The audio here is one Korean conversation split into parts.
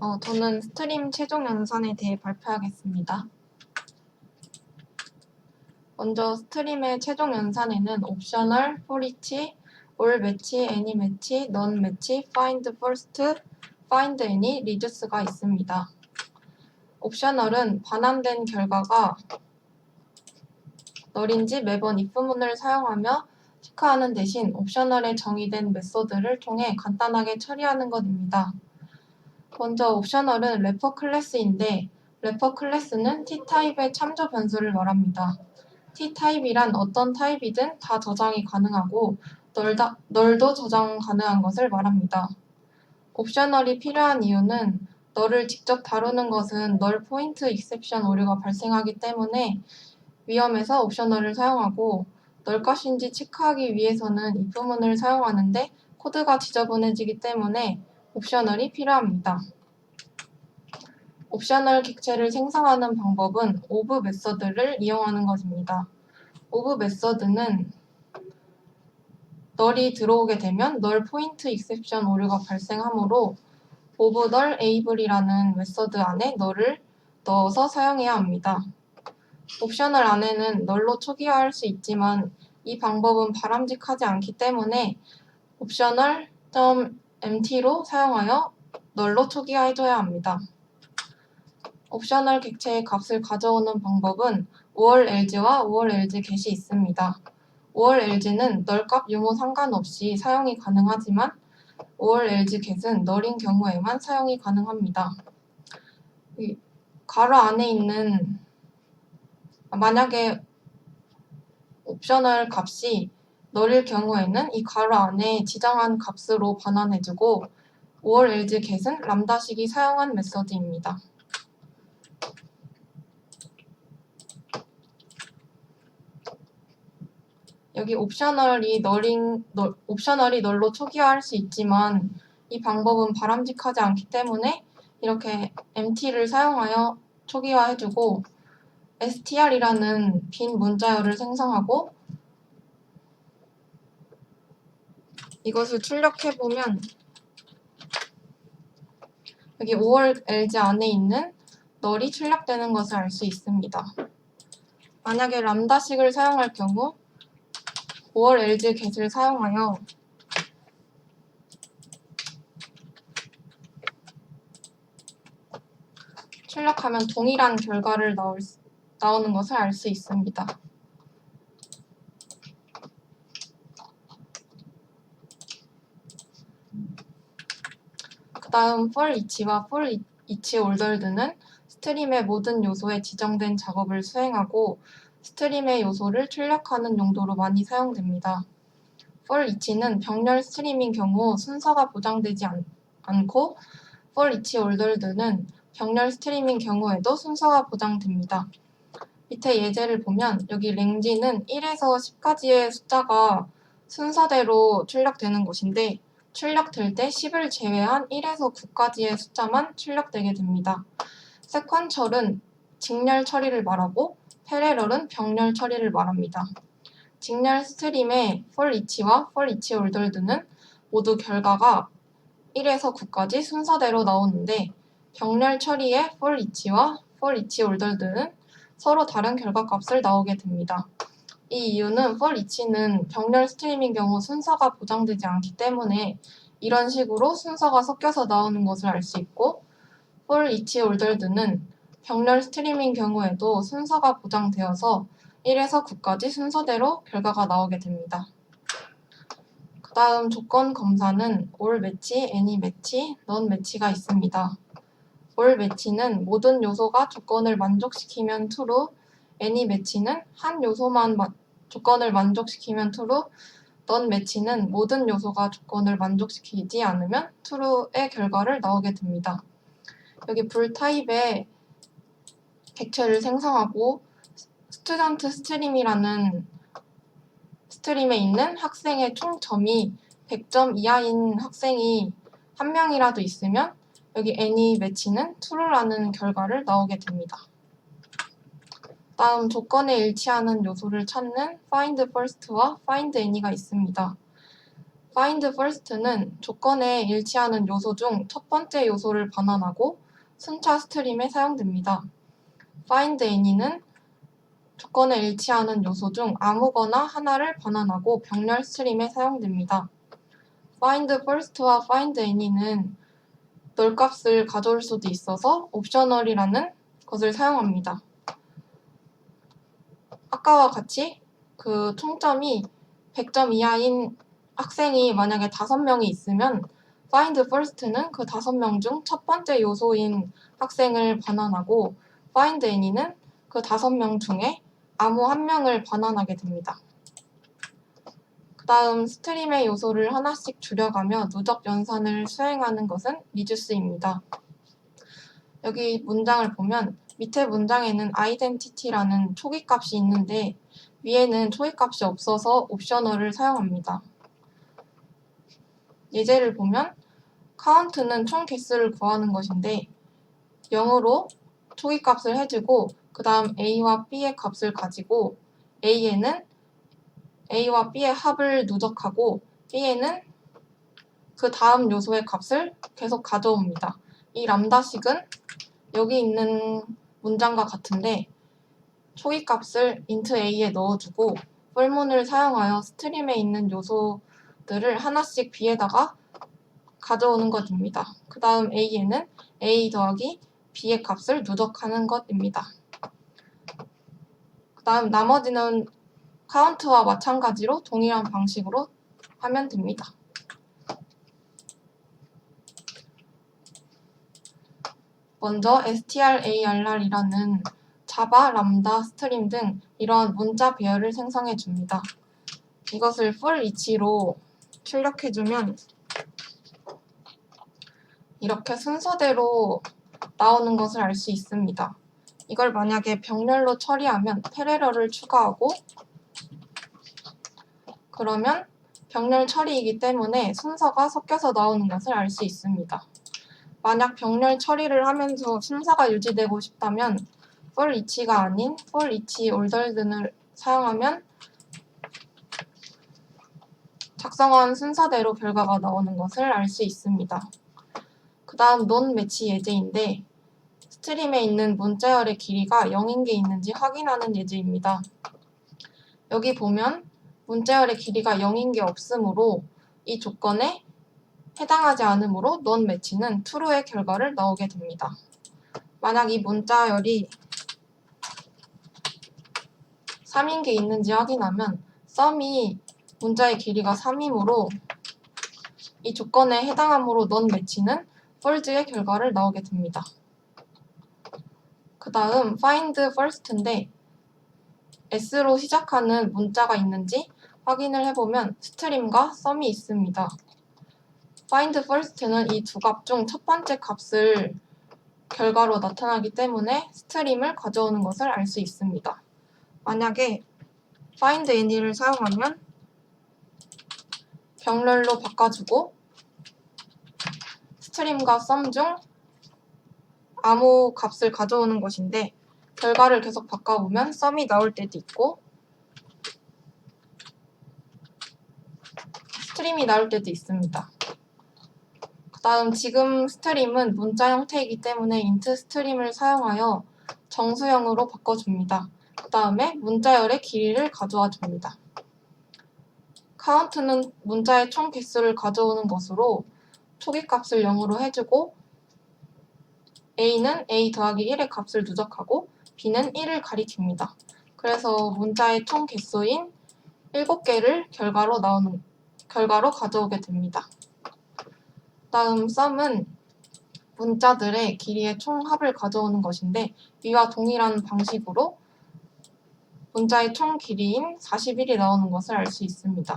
어, 저는 스트림 최종 연산에 대해 발표하겠습니다. 먼저 스트림의 최종 연산에는 옵셔널, each, all match, any match, none match, find first, find any, reduce가 있습니다. 옵셔널은 반환된 결과가 널인지 매번 if문을 사용하며 체크하는 대신 옵셔널에 정의된 메소드를 통해 간단하게 처리하는 것입니다. 먼저 옵셔널은 래퍼 클래스인데 래퍼 클래스는 T타입의 참조 변수를 말합니다. T타입이란 어떤 타입이든 다 저장이 가능하고 널다, 널도 저장 가능한 것을 말합니다. 옵셔널이 필요한 이유는 널을 직접 다루는 것은 널 포인트 익셉션 오류가 발생하기 때문에 위험해서 옵셔널을 사용하고 널 것인지 체크하기 위해서는 이 부분을 사용하는데 코드가 지저분해지기 때문에 옵셔널이 필요합니다. 옵셔널 객체를 생성하는 방법은 오브 메서드를 이용하는 것입니다. 오브 메서드는 널이 들어오게 되면 널 포인트 익셉션 오류가 발생하므로 오브 널 에이블이라는 메서드 안에 널을 넣어서 사용해야 합니다. 옵셔널 안에는 널로 초기화할 수 있지만 이 방법은 바람직하지 않기 때문에 옵셔널 .empty로 사용하여 널로 초기화해줘야 합니다. 옵셔널 객체의 값을 가져오는 방법은 5월 LG와 5월 LG get이 있습니다. 5월 LG는 널값 유무 상관없이 사용이 가능하지만 5월 LG get은 널인 경우에만 사용이 가능합니다. 이 가로 안에 있는 만약에 옵셔널 값이 널일 경우에는 이 가로 안에 지정한 값으로 반환해주고 5월 LG get은 람다식이 사용한 메서드입니다. 여기 옵셔널이 널인 널, 옵셔널이 널로 초기화할 수 있지만 이 방법은 바람직하지 않기 때문에 이렇게 empty를 사용하여 초기화해주고 str이라는 빈 문자열을 생성하고 이것을 출력해보면 여기 5월 LG 안에 있는 널이 출력되는 것을 알 수 있습니다. 만약에 람다식을 사용할 경우 5월 LG get을 사용하여 출력하면 동일한 결과를 나올, 수- 나오는 것을 알 수 있습니다. 다음 for each와 for each ordered는 스트림의 모든 요소에 지정된 작업을 수행하고 스트림의 요소를 출력하는 용도로 많이 사용됩니다. for each는 병렬 스트림인 경우 순서가 보장되지 않, 않고 for each ordered는 병렬 스트림인 경우에도 순서가 보장됩니다. 밑에 예제를 보면 여기 랭지는 1에서 10까지의 숫자가 순서대로 출력되는 것인데 출력될 때 10을 제외한 1에서 9까지의 숫자만 출력되게 됩니다. 세퀀철은 직렬 처리를 말하고 패레럴은 병렬 처리를 말합니다. 직렬 스트림의 for each와 for each ordered는 모두 결과가 1에서 9까지 순서대로 나오는데 병렬 처리의 for each와 for each ordered는 서로 다른 결과값을 나오게 됩니다. 이 이유는 for each는 병렬 스트림인 경우 순서가 보장되지 않기 때문에 이런 식으로 순서가 섞여서 나오는 것을 알 수 있고 for each ordered는 병렬 스트림인 경우에도 순서가 보장되어서 1에서 9까지 순서대로 결과가 나오게 됩니다. 그 다음 조건 검사는 all match, any match, none match가 있습니다. all match는 모든 요소가 조건을 만족시키면 true, any match는 한 요소만 마- 조건을 만족시키면 true, none match는 모든 요소가 조건을 만족시키지 않으면 true의 결과를 나오게 됩니다. 여기 불 타입의 객체를 생성하고 스튜던트 스트림이라는 스트림에 있는 학생의 총 점이 100점 이하인 학생이 한 명이라도 있으면 여기 any 매치는 true라는 결과를 나오게 됩니다. 다음 조건에 일치하는 요소를 찾는 find first와 find any가 있습니다. find first는 조건에 일치하는 요소 중 첫 번째 요소를 반환하고 순차 스트림에 사용됩니다. find any는 조건에 일치하는 요소 중 아무거나 하나를 반환하고 병렬 스트림에 사용됩니다. find first와 find any는 널 값을 가져올 수도 있어서 옵셔널이라는 것을 사용합니다. 아까와 같이 그 총점이 100점 이하인 학생이 만약에 5명이 있으면 find first는 그 5명 중 첫 번째 요소인 학생을 반환하고 find any는 그 5명 중에 아무 한 명을 반환하게 됩니다. 그 다음 스트림의 요소를 하나씩 줄여가며 누적 연산을 수행하는 것은 리듀스입니다. 여기 문장을 보면 밑에 문장에는 identity라는 초기 값이 있는데 위에는 초기 값이 없어서 옵셔널을 사용합니다. 예제를 보면 count는 총 개수를 구하는 것인데 0으로 초기 값을 해주고 그 다음 a와 b의 값을 가지고 a에는 a와 b의 합을 누적하고 b에는 그 다음 요소의 값을 계속 가져옵니다. 이 람다식은 여기 있는 문장과 같은데 초기 값을 int a에 넣어주고 폴문을 사용하여 스트림에 있는 요소들을 하나씩 b에다가 가져오는 것입니다. 그 다음 a에는 a 더하기 b의 값을 누적하는 것입니다. 그 다음 나머지는 카운트와 마찬가지로 동일한 방식으로 하면 됩니다. 먼저 strarr이라는 자바, 람다, 스트림 등 이러한 문자 배열을 생성해 줍니다. 이것을 for each로 출력해 주면 이렇게 순서대로 나오는 것을 알 수 있습니다. 이걸 만약에 병렬로 처리하면 패레러를 추가하고 그러면 병렬 처리이기 때문에 순서가 섞여서 나오는 것을 알 수 있습니다. 만약 병렬 처리를 하면서 순서가 유지되고 싶다면 for each가 아닌 for each olderthan을 사용하면 작성한 순서대로 결과가 나오는 것을 알 수 있습니다. 그 다음 non 매치 예제인데 스트림에 있는 문자열의 길이가 0인 게 있는지 확인하는 예제입니다. 여기 보면 문자열의 길이가 0인 게 없으므로 이 조건에 해당하지 않으므로 non 매치는 true의 결과를 나오게 됩니다. 만약 이 문자열이 3인 게 있는지 확인하면 sum이 문자의 길이가 3이므로 이 조건에 해당하므로 non 매치는 false의 결과를 나오게 됩니다. 그 다음 find first인데 s로 시작하는 문자가 있는지 확인을 해보면 스트림과 sum이 있습니다. Find first는 이 두 값 중 첫 번째 값을 결과로 나타나기 때문에 스트림을 가져오는 것을 알 수 있습니다. 만약에 find any를 사용하면 병렬로 바꿔주고 스트림과 sum 중 아무 값을 가져오는 것인데 결과를 계속 바꿔보면 sum이 나올 때도 있고 스트림이 나올 때도 있습니다. 그 다음 지금 스트림은 문자 형태이기 때문에 int 스트림을 사용하여 정수형으로 바꿔줍니다. 그 다음에 문자열의 길이를 가져와 줍니다. count는 문자의 총 개수를 가져오는 것으로 초기 값을 0으로 해주고 a는 a 더하기 1의 값을 누적하고 b는 1을 가리킵니다. 그래서 문자의 총 개수인 7개를 결과로 나오는 결과로 가져오게 됩니다. 다음 sum은 문자들의 길이의 총합을 가져오는 것인데 위와 동일한 방식으로 문자의 총 길이인 41이 나오는 것을 알 수 있습니다.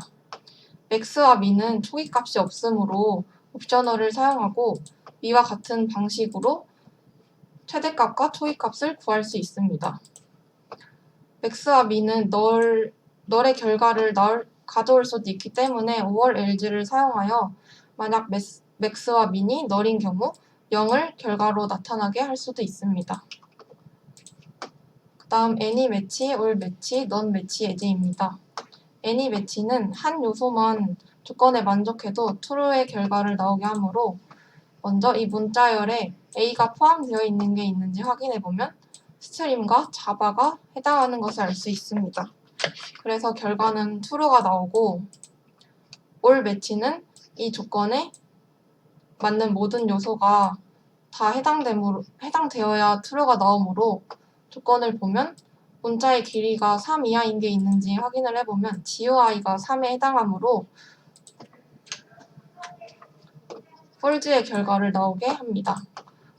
max와 min은 초기 값이 없으므로 옵셔널을 사용하고 위와 같은 방식으로 최대값과 초기값을 구할 수 있습니다. max와 min은 널, 널의 결과를 널, 가져올 수도 있기 때문에 5월 LG를 사용하여 만약 max와 min이 널인 경우 0을 결과로 나타나게 할 수도 있습니다. 그 다음 any 매치, all 매치, non 매치 예제입니다. any 매치는 한 요소만 조건에 만족해도 true의 결과를 나오게 하므로 먼저 이 문자열에 a가 포함되어 있는 게 있는지 확인해 보면 스트림과 자바가 해당하는 것을 알 수 있습니다. 그래서 결과는 true가 나오고 올 매치는 이 조건에 맞는 모든 요소가 다 해당되므로, 해당되어야 true가 나오므로 조건을 보면 문자의 길이가 3 이하인 게 있는지 확인을 해보면 GUI가 3에 해당하므로 폴즈의 결과를 나오게 합니다.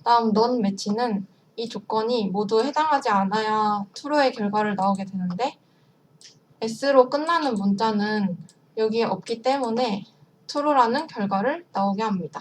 다음 non 매치는 이 조건이 모두 해당하지 않아야 true의 결과를 나오게 되는데 s로 끝나는 문자는 여기에 없기 때문에 true라는 결과를 나오게 합니다.